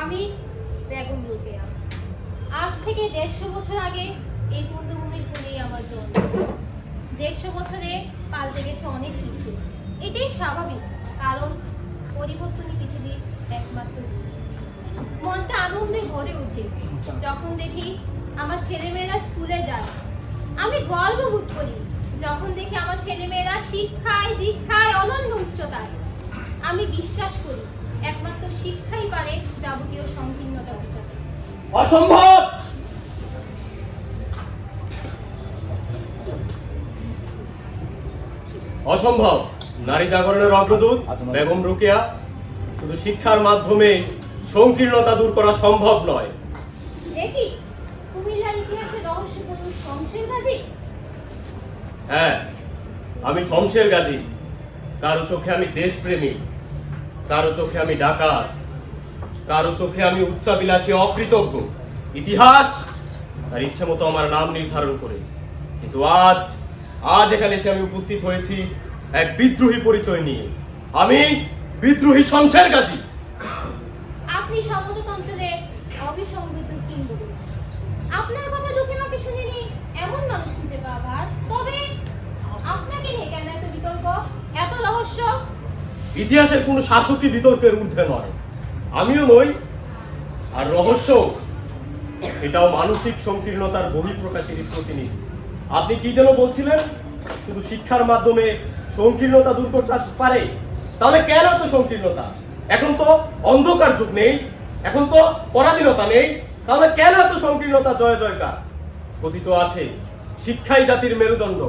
আমি বেগম রুকেয়া। আজ থেকে দেড়শো বছর আগে এই পূর্ণভূমির কোলেই আমার জন্ম। দেড়শো বছরে পাল্টে গেছে অনেক কিছু। এটাই স্বাভাবিক, কারণ পরিবর্তনই পৃথিবীর একমাত্র। মনটা আনন্দে ভরে ওঠে। যখন দেখি আমার ছেলেমেয়েরা স্কুলে যায়, আমি গর্ববোধ করি। যখন দেখি আমার ছেলেমেয়েরা শিক্ষায়, দীক্ষায় অনন্য উচ্চতায়, আমি বিশ্বাস করি একমাত্র শিক্ষাই পারে যাবতীয় সংকীর্ণতা উচ্চাতে অসম্ভব! অসম্ভব! নারী জাগরণের অগ্রদূত বেগম রুকিয়া শুধু শিক্ষার মাধ্যমে সংকীর্ণতা দূর করা সম্ভব নয়। হ্যাঁ আমি শমশের গাজী। কারও চোখে আমি দেশপ্রেমী কারও চোখে আমি ডাকাত কারও চোখে আমি উচ্চাবিলাসী অকৃতজ্ঞ। ইতিহাস তার ইচ্ছে মতো আমার নাম নির্ধারণ করে। কিন্তু আজ আজ এখানে এসে আমি উপস্থিত হয়েছি এক বিদ্রোহী পরিচয় নিয়ে। আমি বিদ্রোহী শমশের গাজী। আপনি সমতট অঞ্চলে অবিসংগত কিংবদন্তি। আপনার কথা লোকে মাকে শুনিনি, এমন মানুষ খুঁজে পাওয়া ভার। তবে আপনাকে নিয়ে কেন এত বিতর্ক? এত রহস্য? ইতিহাসের কোনো শাসকই বিতর্কের ঊর্ধ্বে নয়। আমিও নই, আর রহস্য এটাও মানসিক সংকীর্ণতার বহিঃপ্রকাশের প্রতিনিধি। আপনি কি যেন বলছিলেন, শুধু শিক্ষার মাধ্যমে সংকীর্ণতা দূর করতে পারে? তাহলে কেন এত সংকীর্ণতা? এখন তো অন্ধকার যুগ নেই, এখন তো পরাধীনতা নেই, তাহলে কেন এত সংকীর্ণতা? জয় জয়কার কথিত আছে, শিক্ষাই জাতির মেরুদণ্ড।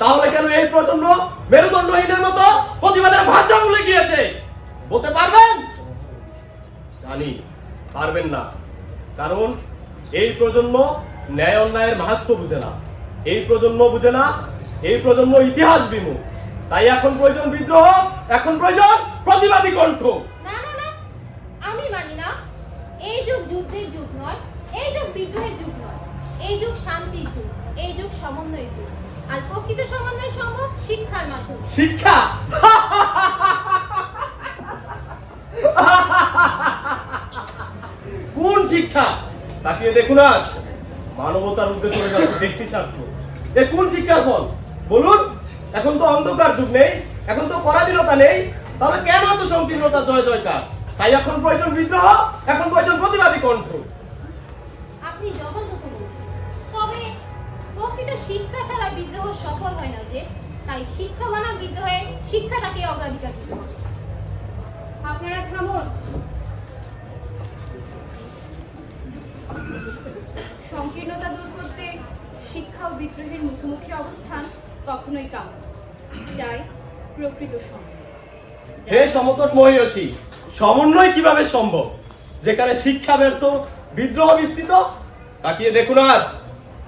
তাহলে কেন এই প্রজন্ম মেরুদণ্ডহীনের মতো প্রতিবাদের ভাষা ভুলে গিয়েছে? বলতে পারবেন? জানি, পারবেন না। কারণ এই প্রজন্ম ন্যায় অন্যায়ের মাহাত্ম বুঝে না। এই প্রজন্ম বুঝে না, এই প্রজন্ম ইতিহাস বিমুখ তাই এখন প্রয়োজন বিদ্রোহ, এখন প্রয়োজন প্রতিবাদী কণ্ঠ। এই যুগ যুদ্ধের যুগ নয়, এই যুগ বিদ্রোহের যুগ নয়, এই যুগ শান্তির যুগ, এই যুগ সমন্বয়ের যুগ। আর প্রকৃত সমন্বয় সম্ভব শিক্ষার মাধ্যমে। শিক্ষা? কোন শিক্ষা? তাকিয়ে দেখুন আজ। মানবতার উর্ধে চলে যাচ্ছে ব্যক্তি স্বার্থ। এ কোন শিক্ষার ফল? বলুন, এখন তো অন্ধকার যুগ নেই, এখন তো পরাধীনতা নেই, তাহলে কেন এত সংকীর্ণতা জয় জয়কার? তাই এখন প্রয়োজন বিদ্রোহ এখন প্রয়োজন প্রতিবাদী কণ্ঠ। আপনি যথাযথ তবে প্রকৃত শিক্ষা ছাড়া বিদ্রোহ সফল হয় না যে তাই শিক্ষা বানাম বিদ্রোহে শিক্ষাটাকে অগ্রাধিকার দিতে আপনারা থামুন। সংকীর্ণতা দূর করতে শিক্ষা ও বিদ্রোহের মুখোমুখি অবস্থান কখনোই কাম। চাই প্রকৃত সময় হে সমতট মহিষী সমন্বয় কীভাবে সম্ভব? যেখানে শিক্ষা ব্যর্থ, বিদ্রোহ বিস্তৃত, তাকিয়ে দেখুন আজ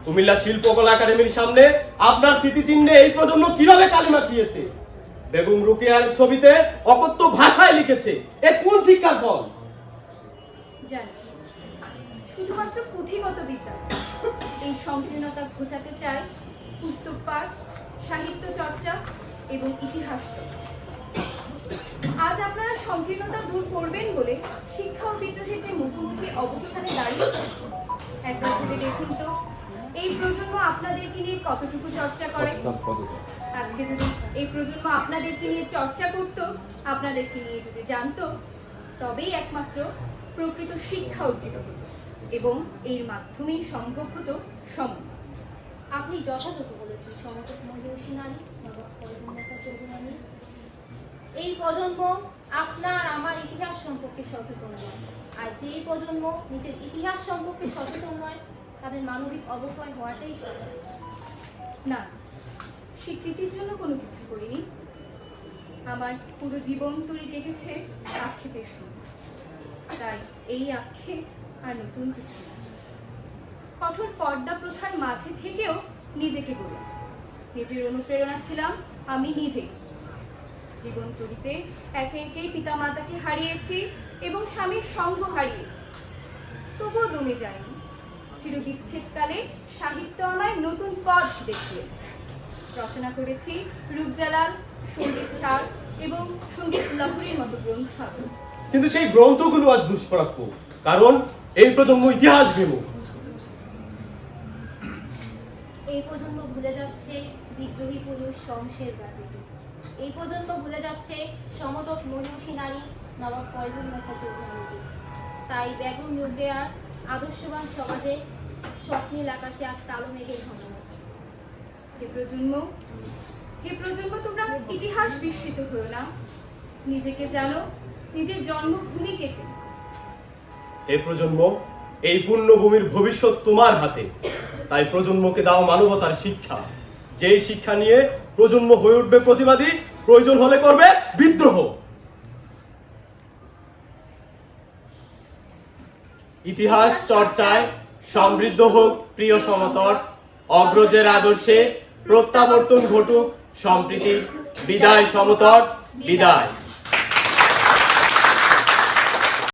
কুমিল্লা শিল্পকলা একাডেমির সামনে আপনার স্মৃতিচিহ্নে এই প্রজন্ম কীভাবে কালিমা খেয়েছে বেগম রুকিয়ার ছবিতে অকথ্য ভাষায় লিখেছে, এ কোন শিক্ষার ফল? শুধুমাত্র পুঁথিগত বিদ্যা। এই সংকীর্ণতা ঘোচাতে চায় পুস্তক পাঠ, সাহিত্য চর্চা এবং ইতিহাস চর্চা। সংকীর্ণতা দূর করবেন বলে শিক্ষা ও বিদ্রোহের যে মুখোমুখি অবস্থানে দাঁড়িয়েছে একবার ভেবে দেখুন তো, এই প্রজন্ম আপনাদেরকে নিয়ে কতটুকু চর্চা করে? আজকে যদি এই প্রজন্ম আপনাদেরকে নিয়ে চর্চা করত, আপনাদেরকে নিয়ে যদি জানতো, তবেই একমাত্র প্রকৃত শিক্ষা অর্জিত হতো এবং এর মাধ্যমেই সম্ভব হতো সমন্বয় আপনি যথাযথ বলেছেন সমতক মহিষী নারী চৌধুরানী। এই প্রজন্ম আপনার আমার ইতিহাস সম্পর্কে সচেতন নয়। আর যেই প্রজন্ম নিজের ইতিহাস সম্পর্কে সচেতন নয়, তাদের মানবিক অবক্ষয় হওয়াটাই না, স্বীকৃতির জন্য কোনো কিছু করিনি। আমার পুরো জীবন তৈরি দেখেছে আক্ষেপের সঙ্গে তাই এই আক্ষেপ আর নতুন কিছু। কঠোর পর্দা প্রথার মাঝে থেকেও নিজেকে গড়েছি নিজের অনুপ্রেরণা ছিলাম আমি নিজেই। জীবন তরিতে একে একেই পিতামাতাকে হারিয়েছি এবং স্বামীর সঙ্গ হারিয়েছি। তবুও দমে যায়নি চিরবিচ্ছেদকালে সাহিত্য আমায় নতুন পথ দেখিয়েছে। রচনা করেছি রূপজালাল সংগীত সার এবং সংগীত লহরীর মতো গ্রন্থ কিন্তু সেই গ্রন্থগুলো আজ দুষ্প্রাপ্য কারণ এই প্রজন্ম ইতিহাস বিমুখ এই প্রজন্ম ভুলে যাচ্ছে বিদ্রোহী পুরুষ শমশের গাজীকে এই প্রজন্ম ভুলে যাচ্ছে সমটক মহিষী নারী নবাব ফয়জুল চৌধুরীকে তাই বেগম রোগেয়ার আদর্শবান সমাজে স্বপ্নীল আকাশে আজ কালো মেঘের ঘনঘটা হে প্রজন্ম হে প্রজন্ম তোমরা ইতিহাস বিস্মৃত হয়েও না। নিজেকে জানো নিজের জন্মভূমিকে চেনো হে প্রজন্ম এই পুণ্যভূমির ভবিষ্যৎ তোমার হাতে। তাই প্রজন্মকে দাও মানবতার শিক্ষা। যেই শিক্ষা নিয়ে প্রজন্ম হয়ে উঠবে প্রতিবাদী, প্রয়োজন হলে করবে বিদ্রোহ। ইতিহাস চর্চায় সমৃদ্ধ হোক প্রিয় সমতর অগ্রজের আদর্শে প্রত্যাবর্তন ঘটুক সম্প্রীতি, বিদায় সমতর বিদায়।